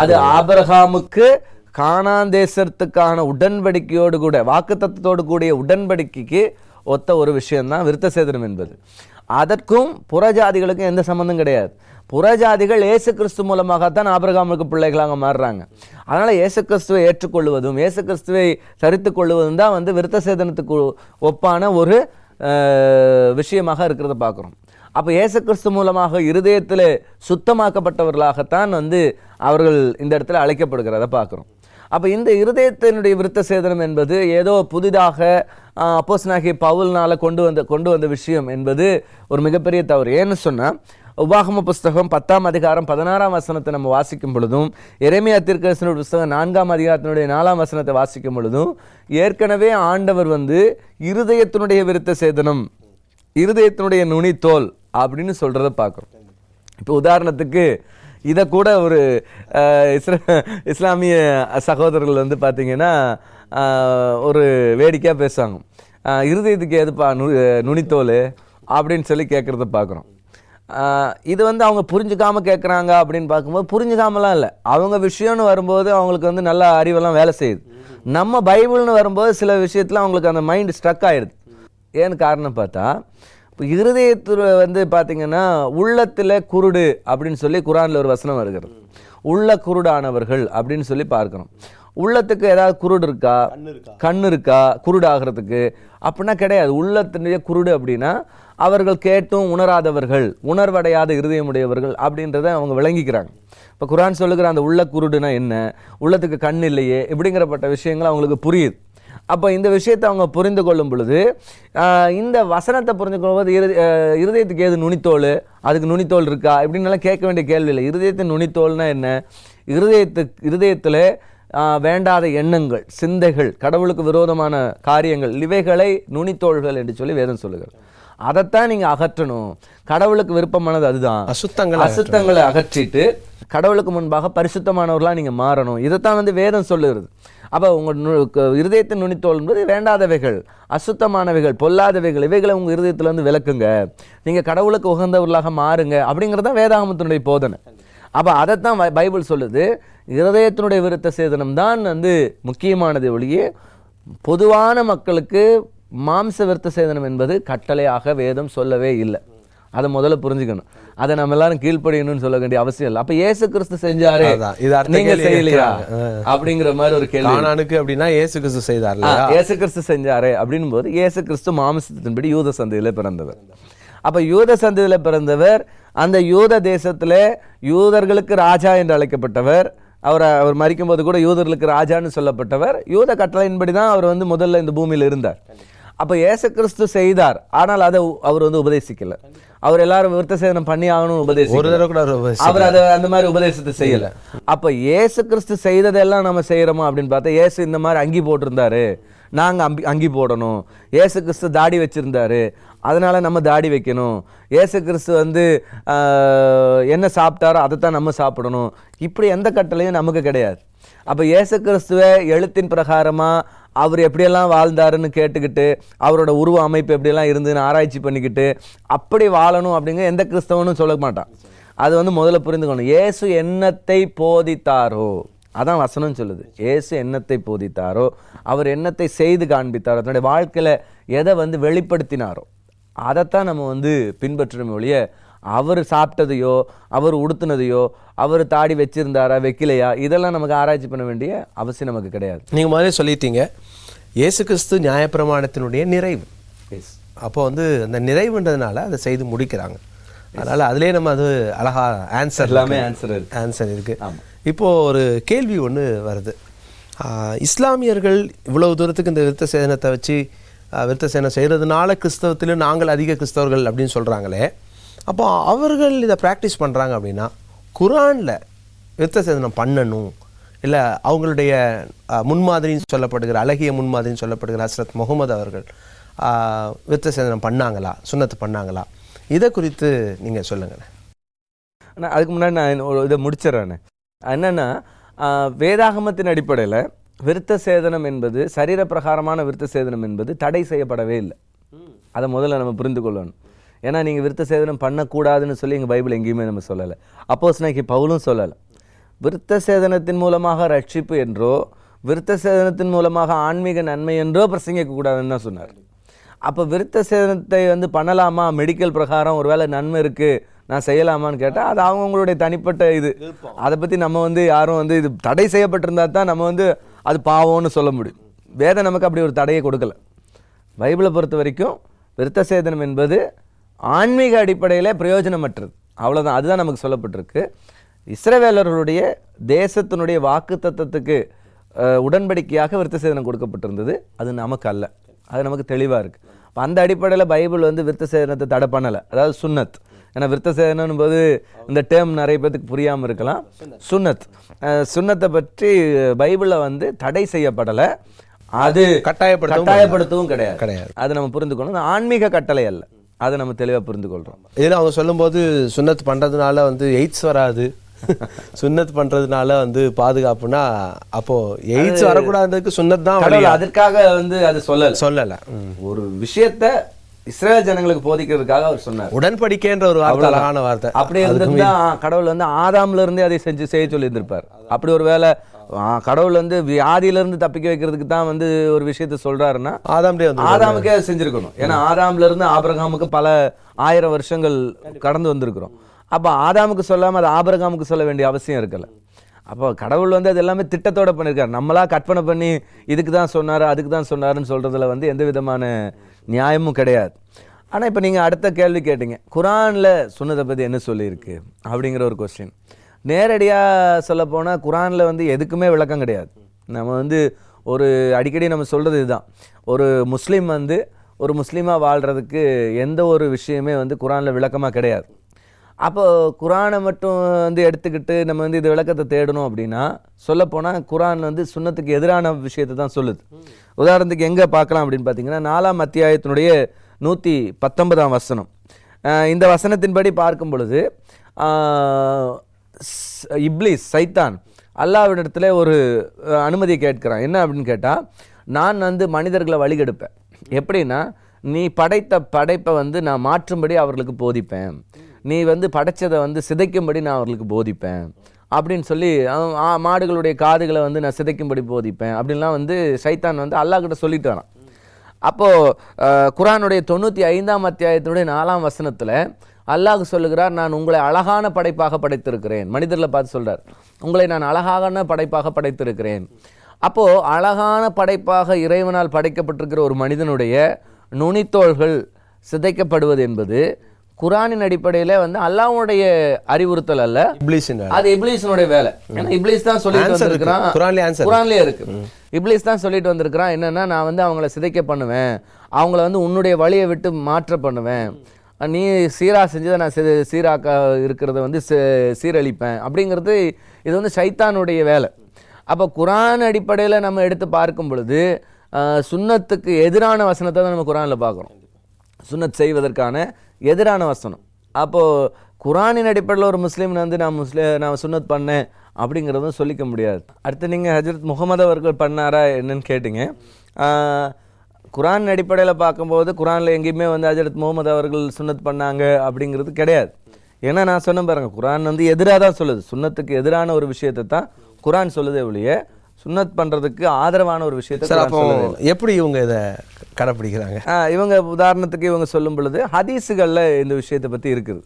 அது ஆபிரகாமுக்கு கானான் தேசத்துக்கான உடன்படிக்கையோடு கூட வாக்குத்தத்தத்தோடு கூடிய உடன்படிக்கைக்கு ஒத்த ஒரு விஷயம்தான் விருத்த சேதனம் என்பது. அதற்கும் புறஜாதிகளுக்கும் எந்த சம்மந்தம் கிடையாது. புறஜாதிகள் இயேசு கிறிஸ்து மூலமாகத்தான் ஆபிரகாமுக்கு பிள்ளைகளாக மாறுறாங்க. அதனால் இயேசு கிறிஸ்துவை ஏற்றுக்கொள்வதும் இயேசு கிறிஸ்துவை சரித்து கொள்வதும் தான் வந்து விருத்த சேதனத்துக்கு ஒப்பான ஒரு விஷயமாக இருக்கிறத பார்க்குறோம். அப்போ இயேசு கிறிஸ்து மூலமாக இருதயத்தில் சுத்தமாக்கப்பட்டவர்களாகத்தான் வந்து அவர்கள் இந்த இடத்துல அழைக்கப்படுகிறத பார்க்குறோம். அப்போ இந்த இருதயத்தினுடைய விருத்த சேதனம் என்பது ஏதோ புதிதாக அப்போஸ்னாகிய பவுல்னால் கொண்டு வந்த கொண்டு வந்த விஷயம் என்பது ஒரு மிகப்பெரிய தவறு. ஏன்னு சொன்னால் உபாகம புஸ்தகம் பத்தாம் அதிகாரம் பதினாறாம் வசனத்தை நம்ம வாசிக்கும் பொழுதும் எரேமியா திருக்கரசனுடைய புஸ்தகம் நான்காம் அதிகாரத்தினுடைய நாலாம் வசனத்தை வாசிக்கும் பொழுதும் ஏற்கனவே ஆண்டவர் வந்து இருதயத்தினுடைய விருத்த சேதனம் இருதயத்தினுடைய நுனித்தோல் அப்படின்னு சொல்கிறத பார்க்குறோம். இப்போ உதாரணத்துக்கு இதை கூட ஒரு இஸ்லாமிய சகோதரர்கள் வந்து பார்த்தீங்கன்னா ஒரு வேடிக்கையாக பேசுவாங்க. இருதயத்துக்கு எதுப்பா நு நுனித்தோல் அப்படின்னு சொல்லி கேட்குறத பார்க்குறோம். இது வந்து அவங்க புரிஞ்சுக்காம கேட்குறாங்க அப்படின்னு பார்க்கும்போது புரிஞ்சுக்காமலாம் இல்லை. அவங்க விஷயம்னு வரும்போது அவங்களுக்கு வந்து நல்ல அறிவெல்லாம் வேலை செய்யுது. நம்ம பைபிள்னு வரும்போது சில விஷயத்தில் அவங்களுக்கு அந்த மைண்ட் ஸ்ட்ரக் ஆயிடுது. ஏன்னு காரணம் பார்த்தா இப்போ இருதயத்தில் வந்து பார்த்தீங்கன்னா உள்ளத்தில் குருடு அப்படின்னு சொல்லி குரானில் ஒரு வசனம் வருகிறது. உள்ள குருடானவர்கள் அப்படின்னு சொல்லி பார்க்கணும். உள்ளத்துக்கு ஏதாவது குருடு இருக்கா? கண் இருக்கா? குருடு ஆகிறதுக்கு அப்படின்னா கிடையாது. உள்ளத்தினுடைய குருடு அப்படின்னா அவர்கள் கேட்டும் உணராதவர்கள் உணர்வடையாத இருதயமுடையவர்கள் அப்படின்றத அவங்க விளங்கிக்கிறாங்க. இப்போ குரான் சொல்லுகிற அந்த உள்ள குருடுனா என்ன? உள்ளத்துக்கு கண் இல்லையே இப்படிங்கிறப்பட்ட விஷயங்கள் அவங்களுக்கு புரியுது. அப்போ இந்த விஷயத்தை அவங்க புரிந்து கொள்ளும் பொழுது இந்த வசனத்தை புரிந்து கொள்ளும்போது இரு இருதயத்துக்கு ஏது நுனித்தோல்? அதுக்கு நுனித்தோல் இருக்கா? இப்படின்னு கேட்க வேண்டிய கேள்வி இல்லை. இருதயத்தின் நுனித்தோல்னா என்ன? இருதயத்துக்கு இருதயத்தில் வேண்டாத எண்ணங்கள் சிந்தைகள் கடவுளுக்கு விரோதமான காரியங்கள் இவைகளை நுனித்தோள்கள் என்று சொல்லி வேதம் சொல்லுகிறது. அதைத்தான் நீங்கள் அகற்றணும். கடவுளுக்கு விருப்பமானது அதுதான். அசுத்தங்களை அசுத்தங்களை அகற்றிட்டு கடவுளுக்கு முன்பாக பரிசுத்தமானவர்களா நீங்க மாறணும். இதைத்தான் வந்து வேதம் சொல்லுகிறது. அப்ப உங்க நு- க- இருதயத்தின் நுனித்தோல் என்பது வேண்டாதவைகள் அசுத்தமானவைகள் பொல்லாதவைகள் இவைகளை உங்க இருதயத்துல இருந்து விளக்குங்க. நீங்க கடவுளுக்கு உகந்தவர்களாக மாறுங்க அப்படிங்கிறது தான் வேதாகமத்தினுடைய போதனை. அப்ப அதைத்தான் பைபிள் சொல்லுது. இருதயத்தினுடைய விருத்த சேதனம் தான் வந்து முக்கியமானது ஒழிய பொதுவான மக்களுக்கு மாம்ச விருத்த சேதனம் என்பது கட்டளையாக வேதம் சொல்லவே இல்லை. அதை முதல்ல புரிஞ்சுக்கணும். அதை நம்ம எல்லாரும் கீழ்ப்படியணும்னு சொல்ல வேண்டிய அவசியம் இல்லை. அப்ப இயேசு கிறிஸ்து செஞ்சாரே. நீங்க செய்யலையா. அப்படிங்கிற மாதிரி ஒரு கேள்வி. கானானுக்கு அப்படின்னா இயேசு கிறிஸ்து செய்தார் இயேசு கிறிஸ்து செஞ்சாரே அப்படின்னும் போது இயேசு கிறிஸ்து மாம்சத்தின்படி யூத சந்தையில பிறந்தவர். அப்ப யூத சந்தையில பிறந்தவர் அந்த யூத தேசத்துல யூதர்களுக்கு ராஜா என்று அழைக்கப்பட்டவர் அவர் அவர் மறிக்கும்போது கூட யூதர்களுக்கு ராஜான்னு சொல்லப்பட்டவர் யூத கட்டளையின்படி தான் அவர் வந்து முதல்ல இந்த பூமியில இருந்தார். அப்ப இயேசு கிறிஸ்து செய்தார். ஆனால் அதை அவர் வந்து உபதேசிக்கல. அவர் எல்லாரும் விருத்த சேதனம் பண்ணி ஆகணும் ஒரு உபதேசிக்கல தடவை கூட அவர் அதை அந்த மாதிரி உபதேசத்தை செய்யல. அப்ப இயேசு கிறிஸ்து செய்ததெல்லாம் நம்ம செய்யறோமா அப்படின்னு பார்த்தா இயேசு இந்த மாதிரி அங்கி போட்டிருந்தாரு. நாங்க அம்பி அங்கி போடணும். இயேசு கிறிஸ்து தாடி வச்சிருந்தாரு. அதனால நம்ம தாடி வைக்கணும். இயேசு கிறிஸ்து வந்து என்ன சாப்பிட்டாரோ அதை தான் நம்ம சாப்பிடணும். இப்படி எந்த கட்டளையும் நமக்கு கிடையாது. அப்போ இயேசு கிறிஸ்துவை எழுத்தின் பிரகாரமாக அவர் எப்படியெல்லாம் வாழ்ந்தாருன்னு கேட்டுக்கிட்டு அவரோட உருவ அமைப்பு எப்படியெல்லாம் இருந்துன்னு ஆராய்ச்சி பண்ணிக்கிட்டு அப்படி வாழணும் அப்படிங்கிற எந்த கிறிஸ்தவனும் சொல்ல மாட்டான். அது வந்து முதல்ல புரிந்துக்கணும். இயேசு என்னத்தை போதித்தாரோ? அதான் வசனம் சொல்லுது. இயேசு என்னத்தை போதித்தாரோ? அவர் என்னத்தை செய்து காண்பித்தாரோ? தன்னுடைய வாழ்க்கையில் எதை வந்து வெளிப்படுத்தினாரோ? அதைத்தான் நம்ம வந்து பின்பற்றணும் ஒழிய அவர் சாப்பிட்டதையோ அவர் உடுத்துனதையோ அவர் தாடி வச்சிருந்தாரா வைக்கலையா? இதெல்லாம் நமக்கு ஆராய்ச்சி பண்ண வேண்டிய அவசியம் நமக்கு கிடையாது. நீங்க முதல்ல சொல்லிட்டீங்க இயேசு கிறிஸ்து நியாயப்பிரமாணத்தினுடைய நிறைவு. அப்போ வந்து அந்த நிறைவுன்றதுனால அதை செய்து முடிக்கிறாங்க. அதனால அதுலயே நம்ம அது அழகா ஆன்சர் எல்லாமே இருக்கு. ஆன்சர் இருக்கு. இப்போ ஒரு கேள்வி ஒன்று வருது. இஸ்லாமியர்கள் இவ்வளவு தூரத்துக்கு இந்த விருத்த சேதனத்தை வச்சு விருத்த சேதனம் செய்கிறதுனால கிறிஸ்தவத்திலும் நாங்கள் அதிக கிறிஸ்தவர்கள் அப்படின்னு சொல்கிறாங்களே அப்போ அவர்கள் இதை ப்ராக்டிஸ் பண்ணுறாங்க அப்படின்னா குரானில் விருத்த சேதனம் பண்ணணும். இல்லை அவங்களுடைய முன்மாதிரின்னு சொல்லப்படுகிற அழகிய முன்மாதிரின்னு சொல்லப்படுகிற ஹஸ்ரத் முகமது அவர்கள் விருத்த சேதனம் பண்ணாங்களா? சுன்னத்து பண்ணாங்களா? இதை குறித்து நீங்கள் சொல்லுங்களேன். ஆனால் அதுக்கு முன்னாடி நான் ஒரு இதை முடிச்சிடறேன். என்னன்னா வேதாகமத்தின் அடிப்படையில் விருத்த சேதனம் என்பது சரீர பிரகாரமான விருத்த சேதனம் என்பது தடை செய்யப்படவே இல்லை. அதை முதல்ல நம்ம புரிந்து கொள்ளணும் ஏன்னா நீங்கள் விருத்த சேதனம் பண்ணக்கூடாதுன்னு சொல்லி எங்கள் பைபிள் எங்கேயுமே நம்ம சொல்லலை. அப்போஸ் நாய்க்கு பவுலும் சொல்லலை. விருத்த சேதனத்தின் மூலமாக ரட்சிப்பு என்றோ விருத்த சேதனத்தின் மூலமாக ஆன்மீக நன்மை என்றோ பிரசங்கிக்கக்கூடாதுன்னு தான் சொன்னார். அப்போ விருத்த சேதனத்தை வந்து பண்ணலாமா? மெடிக்கல் பிரகாரம் ஒருவேளை நன்மை இருக்குது நான் செய்யலாமான்னு கேட்டால் அது அவங்கவுங்களுடைய தனிப்பட்ட இது. அதை பற்றி நம்ம வந்து யாரும் வந்து இது தடை செய்யப்பட்டிருந்தா தான் நம்ம வந்து அது பாவம்னு சொல்ல முடியும். வேதம் நமக்கு அப்படி ஒரு தடையை கொடுக்கல. பைபிளை பொறுத்த வரைக்கும் விருத்த சேதனம் என்பது ஆன்மீக அடிப்படையில் பிரயோஜனமற்றது. அவ்வளவுதான். அதுதான் நமக்கு சொல்லப்பட்டிருக்கு. இஸ்ரவேலர்களுடைய தேசத்தினுடைய வாக்கு தத்தத்துக்கு உடன்படிக்கையாக விருத்த சேதனம் கொடுக்கப்பட்டிருந்தது. அது நமக்கு அல்ல அது நமக்கு தெளிவாக இருக்குது அப்போ அந்த அடிப்படையில் பைபிள் வந்து விருத்த சேதனத்தை தடை பண்ணலை. அதாவது சுன்னத். ஏன்னா விருத்த சேதனம் போது இந்த டேர்ம் நிறைய பேத்துக்கு புரியாமல் இருக்கலாம். சுன்னத். சுன்னத்தை பற்றி பைபிளில் வந்து தடை செய்யப்படலை. அது கட்டாயப்படுத்தவும் கட்டாயப்படுத்தவும் கிடையாது. கிடையாது. அதை நம்ம புரிந்துக்கணும். ஆன்மீக கட்டளை அல்ல. அதை நம்ம தெளிவாக புரிந்து கொள்கிறோம் இதில் அவங்க சொல்லும்போது சுன்னத் பண்ணுறதுனால வந்து எய்ட்ஸ் வராது. சுன்னத் பண்ணுறதுனால வந்து பாதுகாப்புனா அப்போ எய்ட்ஸ் வரக்கூடாதுக்கு சுன்னத் தான் அதற்காக வந்து அது சொல்லல. சொல்லலை. ஒரு விஷயத்த இஸ்ரேல் ஜனங்களுக்கு போதிக்கிறதுக்காக அவர் சொன்னார். உடன்படிக்கைன்ற ஒரு வார்த்தை அழகான வார்த்தை. அப்படி இருந்திருந்தா கடவுள் வந்து ஆதாம்ல இருந்தே அதை செஞ்சு செய்ய சொல்லி இருந்திருப்பார் அப்படி ஒரு ஆ, கடவுள் வந்து வியாதியிலிருந்து தப்பிக்க வைக்கிறதுக்கு தான் வந்து ஒரு விஷயத்த சொல்றாருன்னா ஆதாம்டே வந்து ஆதாமுக்கே செஞ்சிருக்கணும். ஏன்னா ஆதாம்ல இருந்து ஆபிரகாமுக்கு பல ஆயிரம் வருஷங்கள் கடந்து வந்திருக்கிறோம். அப்போ ஆதாமுக்கு சொல்லாம அது ஆபிரகாமுக்கு சொல்ல வேண்டிய அவசியம் இருக்கல. அப்போ கடவுள் வந்து அது எல்லாமே திட்டத்தோட பண்ணியிருக்காரு நம்மளா கற்பனை பண்ணி இதுக்கு தான் சொன்னாரு அதுக்கு தான் சொன்னாருன்னு சொல்றதுல வந்து எந்த விதமான நியாயமும் கிடையாது. ஆனா இப்போ நீங்க அடுத்த கேள்வி கேட்டீங்க. குரான்ல சொன்னதை பத்தி என்ன சொல்லியிருக்கு? அப்படிங்கிற ஒரு கொஸ்டின் நேரடியாக சொல்ல குரானில் வந்து எதுக்குமே விளக்கம் கிடையாது. நம்ம வந்து ஒரு அடிக்கடி நம்ம சொல்கிறது இதுதான். ஒரு முஸ்லீம் வந்து ஒரு முஸ்லீமாக வாழ்கிறதுக்கு எந்த ஒரு விஷயமே வந்து குரானில் விளக்கமாக கிடையாது. அப்போ குரானை மட்டும் வந்து எடுத்துக்கிட்டு நம்ம வந்து இது விளக்கத்தை தேடணும் அப்படின்னா சொல்லப்போனால் குரான் வந்து சுன்னத்துக்கு எதிரான விஷயத்தை தான் சொல்லுது. உதாரணத்துக்கு எங்கே பார்க்கலாம் அப்படின்னு பார்த்தீங்கன்னா நாலாம் அத்தியாயத்தினுடைய நூற்றி பத்தொன்பதாம் வசனம். இந்த வசனத்தின்படி பார்க்கும் பொழுது ஆஹ், இப்லீஸ் சைத்தான். அல்லாவிடத்தில் ஒரு அனுமதி கேட்கிறான். என்ன அப்படின்னு கேட்டால் நான் வந்து மனிதர்களை வழிகெடுப்பேன். எப்படின்னா நீ படைத்த படைப்பை வந்து நான் மாற்றும்படி அவர்களுக்கு போதிப்பேன். நீ வந்து படைச்சதை வந்து சிதைக்கும்படி நான் அவர்களுக்கு போதிப்பேன். அப்படின்னு சொல்லி ஆ, மாடுகளுடைய காதுகளை வந்து நான் சிதைக்கும்படி போதிப்பேன். அப்படின்லாம் வந்து சைத்தான் வந்து அல்லாஹ் கிட்ட சொல்லிட்டு வரான் அப்போது குரானுடைய தொண்ணூற்றி ஐந்தாம் அத்தியாயத்தினுடைய நாலாம் வசனத்தில் அல்லாஹ் சொல்லுகிறார் நான் உங்களை அழகான படைப்பாக படைத்திருக்கிறேன். மனிதர்களை பார்த்து சொல்றார் உங்களை நான் அழகான படைப்பாக படைத்திருக்கிறேன். அப்போ அழகான படைப்பாக இறைவனால் படைக்கப்பட்டிருக்கிற ஒரு மனிதனுடைய நுனித்தோள்கள் சிதைக்கப்படுவது என்பது குர்ஆனின் அடிப்படையில வந்து அல்லாஹ்வுடைய அறிவுறுத்தல் அல்ல. அது இப்லீஸினுடைய வேலை. ஏன்னா இப்லீஸ் தான் சொல்லிட்டு. வந்திருக்கிறான். குரான்லயே இருக்கு. இப்லீஸ் தான் சொல்லிட்டு வந்திருக்கிறான். என்னன்னா நான் வந்து அவங்கள சிதைக்க பண்ணுவேன். அவங்கள வந்து உன்னுடைய வழியை விட்டு மாற்ற பண்ணுவேன். நீ சீரா செஞ்சதை நான் சீராக்க இருக்கிறத வந்து சீரழிப்பேன். அப்படிங்கிறது இது வந்து சைத்தானுடைய வேலை. அப்போ குரான் அடிப்படையில் நம்ம எடுத்து பார்க்கும் பொழுது சுண்ணத்துக்கு சுன்னத்துக்கு எதிரான வசனத்தை தான் நம்ம குரானில் பார்க்குறோம். சுன்னத் செய்வதற்கான எதிரான வசனம். அப்போது குரானின் அடிப்படையில் ஒரு முஸ்லீம் வந்து நான் முஸ்லீ நான் சுன்னத் பண்ணேன் அப்படிங்கிறதும் சொல்லிக்க முடியாது. அடுத்து நீங்கள் ஹஜரத் முகமது அவர்கள் பண்ணாரா என்னன்னு கேட்டீங்க. குரான் அடிப்படையில் பார்க்கும்போது குரானில் எங்கேயுமே வந்து ஹஜரத் முகமது அவர்கள் சுன்னத் பண்ணாங்க அப்படிங்கிறது கிடையாது. ஏன்னா நான் சொன்ன பாருங்க குரான் வந்து எதிராக தான் சொல்லுது. சுன்னத்துக்கு எதிரான ஒரு விஷயத்தை தான் குரான் சொல்லுதே ஒழிய சுன்னத் பண்ணுறதுக்கு ஆதரவான ஒரு விஷயத்தை சார் அப்போ. எப்படி இவங்க இதை கடைப்பிடிக்கிறாங்க? இவங்க உதாரணத்துக்கு இவங்க சொல்லும் பொழுது ஹதீஸுகளில் இந்த விஷயத்தை பற்றி இருக்குது.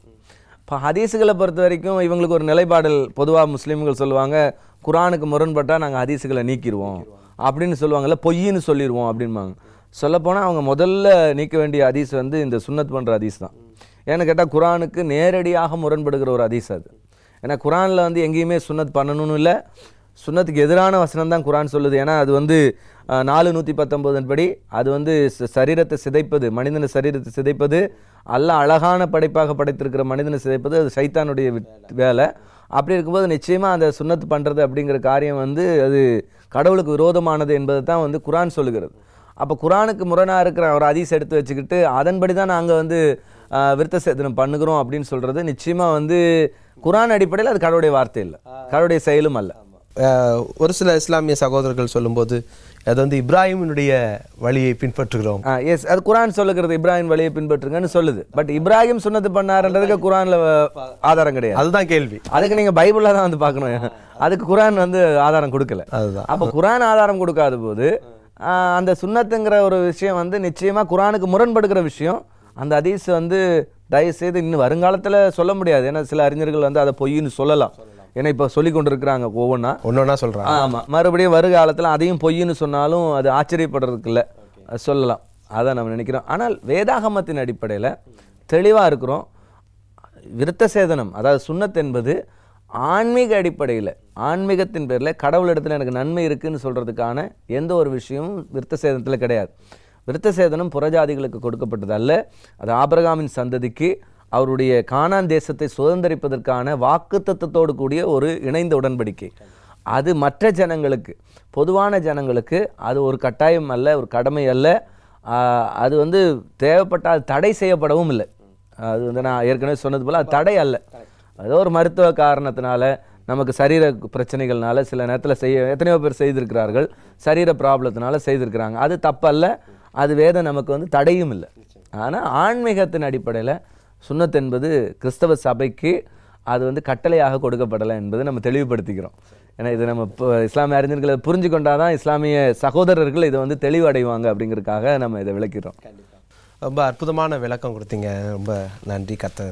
இப்போ ஹதீஸுகளை பொறுத்த வரைக்கும் இவங்களுக்கு ஒரு நிலைப்பாடல் பொதுவாக முஸ்லீம்கள் சொல்லுவாங்க குரானுக்கு முரண்பட்டால் நாங்கள் ஹதீஸுகளை நீக்கிடுவோம் அப்படின்னு சொல்லுவாங்கல்ல பொய்ன்னு சொல்லிடுவோம் அப்படின்பாங்க சொல்லப்போனால் அவங்க முதல்ல நீக்க வேண்டிய ஹதீஸ் வந்து இந்த சுன்னத் பண்ணுற ஹதீஸ் தான். ஏன்னு கேட்டால் குரானுக்கு நேரடியாக முரண்படுகிற ஒரு ஹதீஸ் அது. ஏன்னா குரானில் வந்து எங்கேயுமே சுன்னத் பண்ணணும்னு இல்லை. சுன்னத்துக்கு எதிரான வசனம் தான் குரான் சொல்லுது. ஏன்னா அது வந்து நாலு நூற்றி பத்தொம்போதன் படி அது வந்து சரீரத்தை சிதைப்பது மனிதனை சரீரத்தை சிதைப்பது அல்ல அழகான படைப்பாக படைத்திருக்கிற மனிதனை சிதைப்பது அது சைத்தானுடைய வேலை. அப்படி இருக்கும்போது நிச்சயமாக அந்த சுன்னத்து பண்ணுறது அப்படிங்கிற காரியம் வந்து அது கடவுளுக்கு விரோதமானது என்பதை தான் வந்து குரான் சொல்லுகிறது. அப்போ குரானுக்கு முரணாக இருக்கிற ஒரு ஹதீஸ் எடுத்து வச்சுக்கிட்டு அதன்படி தான் நாங்கள் வந்து விருத்த சேதனம் பண்ணுகிறோம் அப்படின்னு சொல்கிறது நிச்சயமாக வந்து குரான் அடிப்படையில் அது கடவுளுடைய வார்த்தை இல்லை. கடவுளுடைய செயலும் அல்ல. ஒரு சில இஸ்லாமிய சகோதரர்கள் சொல்லும்போது அது வந்து இப்ராஹிமினுடைய வழியை பின்பற்றுகிறோம். எஸ் அது குரான் சொல்லுகிறது இப்ராஹிம் வழியை பின்பற்றுங்கன்னு சொல்லுது. பட் இப்ராஹிம் சொன்னது பண்ணாருன்றதுக்கு குரான்ல ஆதாரம் கிடையாது. அதுதான் கேள்வி. அதுக்கு நீங்க பைபிள்ல தான் வந்து பார்க்கணும். அதுக்கு குரான் வந்து ஆதாரம் கொடுக்கல. அதுதான். அப்போ குரான் ஆதாரம் கொடுக்காத போது அந்த சுன்னத்துங்கிற ஒரு விஷயம் வந்து நிச்சயமா குரானுக்கு முரண்படுகிற விஷயம். அந்த ஹதீஸ் வந்து தயவு செய்து இன்னும் வருங்காலத்துல சொல்ல முடியாது. ஏன்னா சில அறிஞர்கள் வந்து அதை பொய்ன்னு சொல்லலாம். ஏன்னா இப்போ சொல்லி கொண்டு இருக்கிறாங்க ஒவ்வொன்றா ஒன்னொன்னா சொல்றாங்க. ஆமா. மறுபடியும் வருகாலத்துல அதையும் பொய்ன்னு சொன்னாலும் அது ஆச்சரியப்படுறதுக்கு இல்லை அது சொல்லலாம். அதான் நம்ம நினைக்கிறோம். ஆனால் வேதாகமத்தின் அடிப்படையில தெளிவா இருக்கிறோம். விருத்த சேதனம் அதாவது சுன்னத் என்பது ஆன்மீக அடிப்படையில் ஆன்மீகத்தின் பேரில் கடவுளிடத்தில் எனக்கு நன்மை இருக்குதுன்னு சொல்கிறதுக்கான எந்த ஒரு விஷயமும் விருத்த சேதனத்தில் கிடையாது. விருத்த சேதனம் புறஜாதிகளுக்கு கொடுக்கப்பட்டது அல்ல. அது ஆபிரகாமின் சந்ததிக்கு அவருடைய காணான் தேசத்தை சுதந்திரிப்பதற்கான வாக்குத்தத்தத்தோடு கூடிய ஒரு இணைந்த உடன்படிக்கை. அது மற்ற ஜனங்களுக்கு பொதுவான ஜனங்களுக்கு அது ஒரு கட்டாயம் அல்ல ஒரு கடமை அல்ல. அது வந்து தேவைப்பட்டால் தடை செய்யப்படவும் இல்லை. அது வந்து நான் ஏற்கனவே சொன்னது போல் அது தடை அல்ல. ஏதோ ஒரு மருத்துவ காரணத்தினால நமக்கு சரீர பிரச்சனைகள்னால சில நேரத்தில் செய்ய எத்தனையோ பேர் செய்திருக்கிறார்கள். சரீர ப்ராப்ளத்தினால செய்திருக்கிறாங்க. அது தப்பல்ல. அது வேதம் நமக்கு வந்து தடையும் இல்லை. ஆனால் ஆன்மீகத்தின் அடிப்படையில் சுண்ணத் என்பது கிறிஸ்தவ சபைக்கு அது வந்து கட்டளையாக கொடுக்கப்படலை என்பதை நம்ம தெளிவுபடுத்திக்கிறோம். ஏன்னா இதை நம்ம இப்போ இஸ்லாமிய அறிஞர்களை புரிஞ்சு கொண்டாதான் இஸ்லாமிய சகோதரர்கள் இதை வந்து தெளிவடைவாங்க அப்படிங்கிறதுக்காக நம்ம இதை விளக்கிறோம் ரொம்ப அற்புதமான விளக்கம் கொடுத்தீங்க. ரொம்ப நன்றி கத்த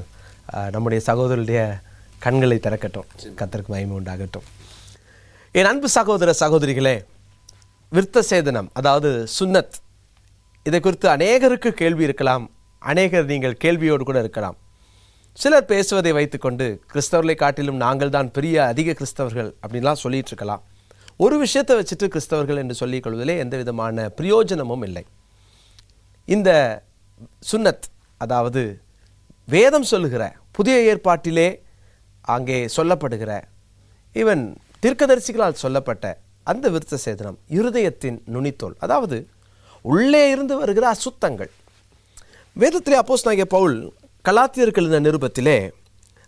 நம்முடைய சகோதரருடைய கண்களை திறக்கட்டும். கத்தருக்கு மகிமை உண்டாகட்டும். என் அன்பு சகோதர சகோதரிகளே விருத்த சேதனம் அதாவது சுன்னத் இதை குறித்து அநேகருக்கு கேள்வி இருக்கலாம் அநேகர் நீங்கள் கேள்வியோடு கூட இருக்கலாம். சிலர் பேசுவதை வைத்துக்கொண்டு கிறிஸ்தவர்களை காட்டிலும் நாங்கள் தான் பெரிய அதிக கிறிஸ்தவர்கள் அப்படின்லாம் சொல்லிட்டு இருக்கலாம். ஒரு விஷயத்தை வச்சுட்டு கிறிஸ்தவர்கள் என்று சொல்லிக் கொள்வதிலே எந்த விதமான பிரயோஜனமும் இல்லை. இந்த சுன்னத் அதாவது வேதம் சொல்லுகிற புதிய ஏற்பாட்டிலே அங்கே சொல்லப்படுகிற ஈவன் தீர்க்கதரிசிகளால் சொல்லப்பட்ட அந்த விருத்த சேதனம் இருதயத்தின் நுனித்தோல். அதாவது உள்ளே இருந்து வருகிற அசுத்தங்கள். வேதத்திலே அப்போஸ் பவுல் கலாத்தியர்கள் இந்த நிருபத்திலே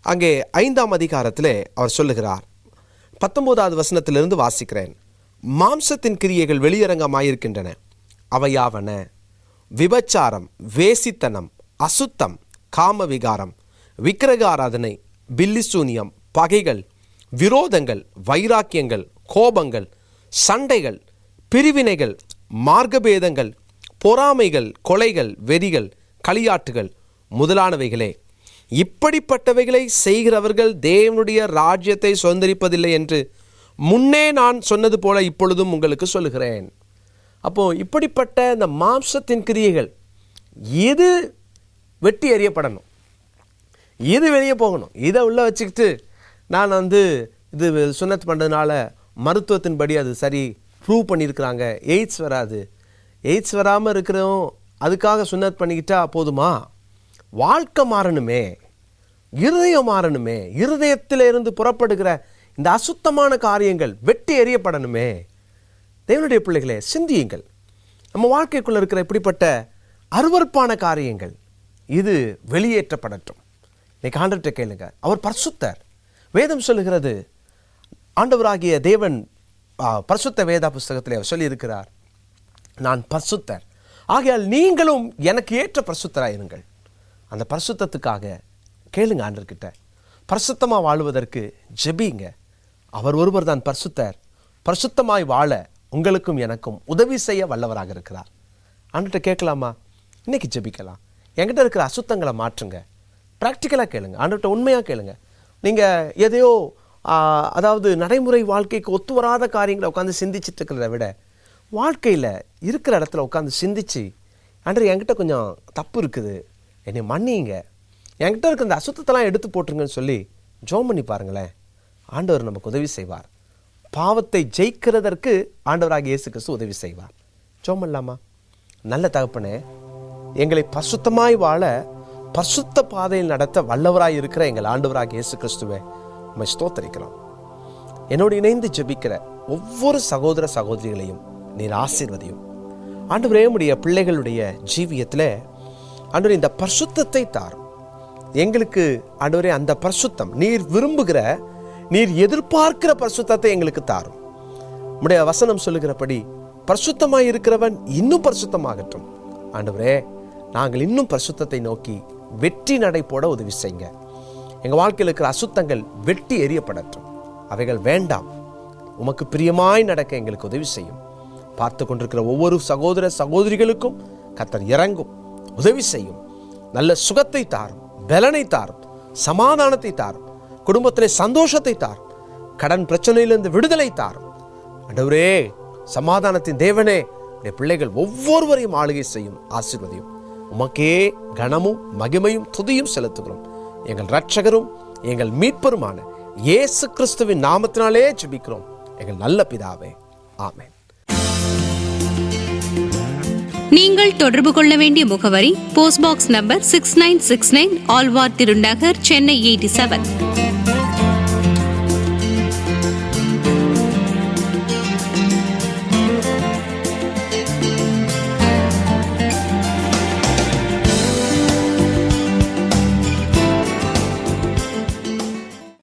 அங்கே ஐந்தாம் அதிகாரத்திலே அவர் சொல்லுகிறார். பத்தொன்பதாவது வசனத்திலிருந்து வாசிக்கிறேன். மாம்சத்தின் கிரியைகள் வெளியரங்கமாயிருக்கின்றன. அவையாவன. விபச்சாரம் வேசித்தனம் அசுத்தம் காமவிகாரம் விக்கிரக ஆராதனை பில்லிசூனியம் பகைகள் விரோதங்கள் வைராக்கியங்கள் கோபங்கள் சண்டைகள் பிரிவினைகள் மார்க்கபேதங்கள் பொறாமைகள் கொலைகள் வெறிகள் களியாட்டுகள் முதலானவைகளே. இப்படிப்பட்டவைகளை செய்கிறவர்கள் தேவனுடைய ராஜ்யத்தை சுதந்திரிப்பதில்லை என்று முன்னே நான் சொன்னது போல இப்பொழுதும் உங்களுக்கு சொல்லுகிறேன். அப்போ இப்படிப்பட்ட இந்த மாம்சத்தின் கிரியைகள் எது வெட்டி எறியப்படணும். இது வெளியே போகணும். இதை உள்ளே வச்சுக்கிட்டு நான் வந்து இது சுண்ணத் பண்ணுறதுனால மருத்துவத்தின்படி அது சரி ப்ரூவ் பண்ணியிருக்கிறாங்க. எய்ட்ஸ் வராது. எய்ட்ஸ் வராமல் இருக்கிறோம் அதுக்காக சுண்ணத் பண்ணிக்கிட்டா போதுமா? வாழ்க்கை மாறணுமே. இருதயம் மாறணுமே. இருதயத்தில் இருந்து புறப்படுகிற இந்த அசுத்தமான காரியங்கள் வெட்டி எறியப்படணுமே. தேவனுடைய பிள்ளைகளே சிந்தியுங்கள். நம்ம வாழ்க்கைக்குள்ளே இருக்கிற இப்படிப்பட்ட அருவருப்பான காரியங்கள் இது வெளியேற்றப்படட்டும். இன்னைக்கு ஆண்டவர்கிட்ட கேளுங்க. அவர் பரிசுத்தர். வேதம் சொல்லுகிறது ஆண்டவராகிய தேவன் பரிசுத்த வேதா புஸ்தகத்திலே அவர் சொல்லியிருக்கிறார் நான் பரிசுத்தர். ஆகையால் நீங்களும் எனக்கு ஏற்ற பரிசுத்தராயிருங்கள் அந்த பரிசுத்தத்துக்காக கேளுங்க ஆண்டர்கிட்ட பரிசுத்தமாக வாழுவதற்கு ஜெபிங்க. அவர் ஒருவர் தான் பரிசுத்தர். பரிசுத்தமாய் வாழ உங்களுக்கும் எனக்கும் உதவி செய்ய வல்லவராக இருக்கிறார். ஆண்டுகிட்ட கேட்கலாமா? இன்னைக்கு ஜெபிக்கலாம். என்கிட்ட இருக்கிற அசுத்தங்களை மாற்றுங்க. ப்ராக்டிக்கலாக கேளுங்க. ஆண்டுகிட்ட உண்மையாக கேளுங்க. நீங்கள் எதையோ அதாவது நடைமுறை வாழ்க்கைக்கு ஒத்து வராத காரியங்களை உட்காந்து சிந்திச்சிட்டு இருக்கிறத விட வாழ்க்கையில் இருக்கிற இடத்துல உட்காந்து சிந்திச்சு ஆண்டர் என்கிட்ட கொஞ்சம் தப்பு இருக்குது. என்னை மன்னிங்க. என்கிட்ட இருக்கிற அந்த அசுத்தத்தெல்லாம் எடுத்து போட்டுருங்கன்னு சொல்லி ஜோம் பண்ணி பாருங்களேன். ஆண்டவர் நமக்கு உதவி செய்வார். பாவத்தை ஜெயிக்கிறதற்கு ஆண்டவராக இயேசு கிறிஸ்து உதவி செய்வார். ஜோம் பண்ணலாமா? நல்ல தகப்பனே எங்களை பசுத்தமாய் வாழ பசுத்த பாதையில் நடத்த வல்லவராய் இருக்கிற எங்கள் ஆண்டவராக இயேசு கிறிஸ்துவே உண்மை ஸ்தோத்தரிக்கிறோம். என்னோடு இணைந்து ஜெபிக்கிற ஒவ்வொரு சகோதர சகோதரிகளையும் நீர் ஆசீர்வதியும். ஆண்டவரே உடைய பிள்ளைகளுடைய ஜீவியத்தில் ஆண்டவரே இந்த பரிசுத்தத்தை தார் எங்களுக்கு ஆண்டவரே அந்த பரிசுத்தம் நீர் விரும்புகிற நீர் எதிர்பார்க்கிற பரிசுத்தத்தை எங்களுக்கு தாரும். உடைய வசனம் சொல்லுகிறபடி பரிசுத்தமாக இருக்கிறவன் இன்னும் பரிசுத்தமாகட்டும். ஆண்டவரே நாங்கள் இன்னும் பரிசுத்தத்தை நோக்கி வெற்றி நடை போட உதவி செய்யுங்க. எங்கள் வாழ்க்கையில் இருக்கிற அசுத்தங்கள் வெட்டி எரியப்படட்டும் அவைகள் வேண்டாம். உமக்கு பிரியமாய் நடக்க எங்களுக்கு உதவி செய்யும். பார்த்து கொண்டிருக்கிற ஒவ்வொரு சகோதர சகோதரிகளுக்கும் கத்தர் இறங்கும். உதவி செய்யும். நல்ல சுகத்தை தாரும். பலனை தாரும். சமாதானத்தை தாரும். குடும்பத்திலே சந்தோஷத்தை தாரும். கடன் பிரச்சனையிலிருந்து விடுதலை தாரும். அடவுரே சமாதானத்தின் தேவனே பிள்ளைகள் ஒவ்வொருவரையும் ஆளுகை செய்யும். ஆசிர்வதியும். உமக்கே கனமும் மகிமையும் துதியும் செலுத்துகிறோம். எங்கள் ரட்சகரும் எங்கள் மீட்பருமான இயேசு கிறிஸ்துவின் நாமத்தினாலே ஜெபிக்கிறோம். எங்கள் நல்ல பிதாவே ஆமேன். நீங்கள் தொடர்பு கொள்ள வேண்டிய முகவரி post box number six nine six nine Alwar Thirunagar Chennai eighty seven